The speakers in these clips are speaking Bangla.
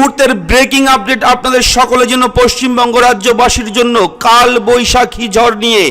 মুহূর্তের ব্রেকিং আপডেট আপনাদের সকলের জন্য পশ্চিমবঙ্গ রাজ্যবাসীর জন্য কাল বৈশাখী ঝড় নিয়ে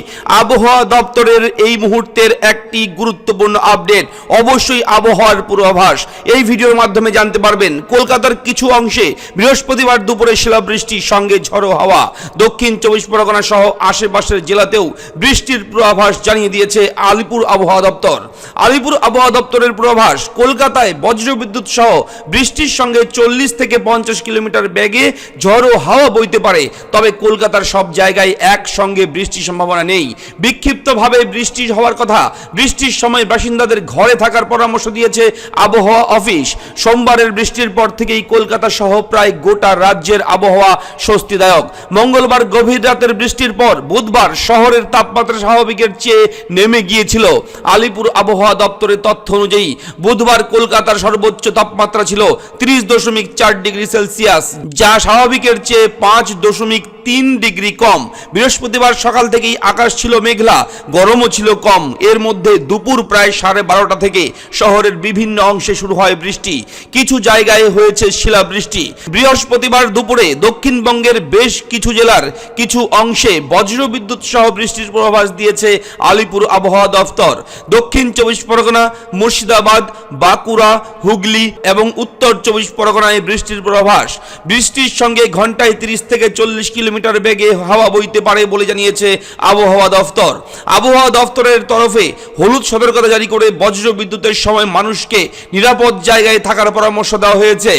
আবহাওয়া দপ্তরের এই মুহূর্তের একটি গুরুত্বপূর্ণ আপডেট অবশ্যই আবহাওয়ার পূর্বাভাস। এই ভিডিওর মাধ্যমে জানতে পারবেন, কলকাতার কিছু অংশে বৃহস্পতিবার দুপুরে শিলাবৃষ্টির সঙ্গে ঝড়ো হাওয়া। দক্ষিণ চব্বিশ পরগনা সহ আশেপাশের জেলাতেও বৃষ্টির পূর্বাভাস জানিয়ে দিয়েছে আলিপুর আবহাওয়া দপ্তর। আলিপুর আবহাওয়া দপ্তরের পূর্বাভাস, কলকাতায় বজ্রবিদ্যুৎ সহ বৃষ্টির সঙ্গে চল্লিশ থেকে পঞ্চাশ কিলোমিটার বেগে ঝড়ো হাওয়া বইতে পারে। তবে কলকাতার সব জায়গায় একসঙ্গে বৃষ্টির সম্ভাবনা নেই। বিক্ষিপ্তভাবে বৃষ্টি হওয়ার কথা। বৃষ্টির সময় বাসিন্দাদের ঘরে থাকার পরামর্শ দিয়েছে আবহাওয়া অফিস। সোমবারের বৃষ্টির পর থেকেই কলকাতা সহ প্রায় গোটা রাজ্যের আবহাওয়া স্বস্তিদায়ক। মঙ্গলবার গভীর রাতের বৃষ্টির পর বুধবার শহরের তাপমাত্রা স্বাভাবিকের চেয়ে নেমে গিয়েছিল। আলিপুর আবহাওয়া দপ্তরের তথ্য অনুযায়ী, বুধবার কলকাতার সর্বোচ্চ তাপমাত্রা ছিল তিরিশ দশমিক চার ডিগ্রি সেলসিয়াস যা স্বাভাবিকের চেয়ে পাঁচ দশমিক তিন ডিগ্রি কম। বৃহস্পতিবার সকাল থেকেই আকাশ ছিল মেঘলা, গরমও ছিল কম। এর মধ্যে দুপুর প্রায় সাড়ে বারোটা থেকে শহরের বিভিন্ন অংশে শুরু হয় বৃষ্টি। কিছু জায়গায় হয়েছে শিলাবৃষ্টি। বৃহস্পতিবার দুপুরে দক্ষিণবঙ্গের বেশ কিছু জেলার কিছু অংশে বজ্রবিদ্যুৎ সহ বৃষ্টির পূর্বাভাস দিয়েছে আলিপুর আবহাওয়া দফতর। দক্ষিণ চব্বিশ পরগনা, মুর্শিদাবাদ, বাঁকুড়া, হুগলি এবং উত্তর চব্বিশ পরগনায় বৃষ্টির পূর্বাভাস। বৃষ্টির সঙ্গে ঘন্টায় তিরিশ থেকে চল্লিশ কিলোমিটার বেগে হাওয়া বইতে পারে বলে জানিয়েছে আবহাওয়া দফতর। আবহাওয়া দফতরের তরফে হলুদ সতর্কতা জারি করে বজ্র বিদ্যুতের সময় মানুষকে নিরাপদ জায়গায় থাকার পরামর্শ দেওয়া হয়েছে।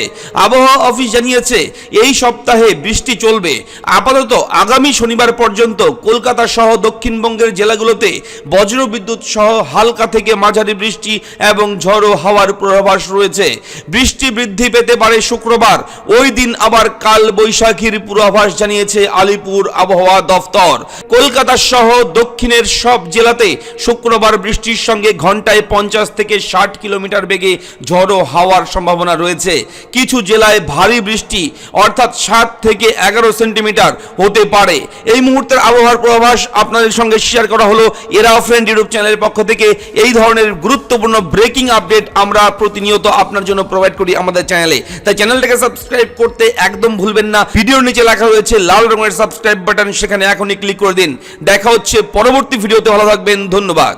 আবহাওয়া অফিস জানিয়েছে, এই সপ্তাহে বৃষ্টি চলবে। আপাতত আগামী শনিবার পর্যন্ত কলকাতা সহ দক্ষিণবঙ্গের জেলাগুলোতে বজ্র বিদ্যুৎ সহ হালকা থেকে মাঝারি বৃষ্টি এবং ঝড়ো হাওয়ার পূর্বাভাস রয়েছে। বৃষ্টি বৃদ্ধি পেতে পারে শুক্রবার। ওই দিন আবার কাল বৈশাখীর পূর্বাভাস জানিয়েছে আলিপুর আবহাওয়া দফতর। কলকাতা সহ দক্ষিণের সব জেলাতে শুক্রবার বৃষ্টির সঙ্গে ঘন্টায় পঞ্চাশ থেকে ষাট কিলোমিটার বেগে ঝড়ো হাওয়ার সম্ভাবনা রয়েছে। কিছু জেলায় ভারী বৃষ্টি, অর্থাৎ সাত থেকে এগারো সেন্টিমিটার হতে পারে। এই মুহূর্তের আবহাওয়ার পূর্বাভাস আপনাদের সঙ্গে শেয়ার করা হলো এরা ফ্রেন্ড ইউটিউব চ্যানেলের পক্ষ থেকে। এই ধরনের গুরুত্বপূর্ণ ব্রেকিং আপডেট আমরা প্রতিনিয়ত আপনার জন্য প্রোভাইড করি আমাদের চ্যানেলে তাই চ্যানেলটাকে সাবস্ক্রাইব করতে একদম ভুলবেন না। ভিডিওর নিচে লেখা রয়েছে, লাল রঙের সাবস্ক্রাইব বাটন সেখানে এখনই ক্লিক করে দিন। দেখা হচ্ছে পরবর্তী ভিডিওতে ভালো থাকবেন, ধন্যবাদ।